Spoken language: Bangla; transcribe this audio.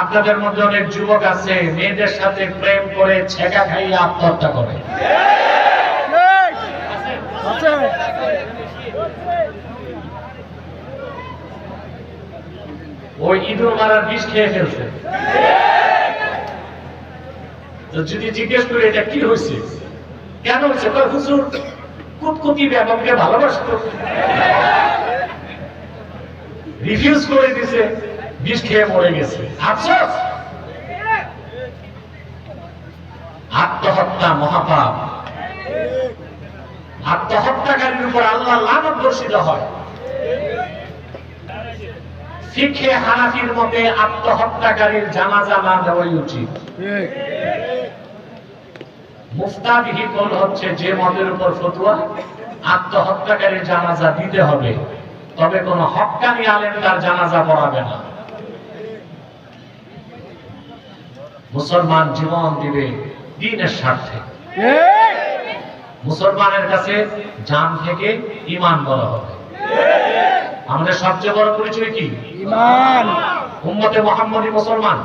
আপনাদের মধ্যে অনেক যুবক আছে, মেয়েদের সাথে প্রেম করে ছেঁকা খাইয়ে আত্মহত্যা করে। ওই ইঁদুর মারার বিষ খেয়ে ফেলছে। যদি জিজ্ঞেস করি, এটা কি হয়েছে? কেন হয়েছে? কয়, হুজুর কুতকুতি বেগমকে ভালোবাসত। রিফিউজ করে দিছে। বিষ খেয়ে মরে গেছে। আফসোস আত্মহত্যা মহাপাপ। আত্মহত্যাকারীর উপর আল্লাহ লানত বর্ষিত হয়। শিখে হানাফির মতে আত্মহত্যাকারীর জানাজা না দেওয়াই উচিত। মুফতাবিহি কোন হচ্ছে যে মতের উপর ফতুয়া, আত্মহত্যাকারীর জানাজা দিতে হবে। তবে কোন হক্কানি আলেম তার জানাজা পড়াবে না। মুসলমান জীবন দিবে দিনের স্বার্থে। মুসলমানের কাছে জান থেকে ইমান বলা হবে। আমাদের সবচেয়ে বড় পরিচয় কি? ইমান উম্মতে মোহাম্মদী মুসলমান।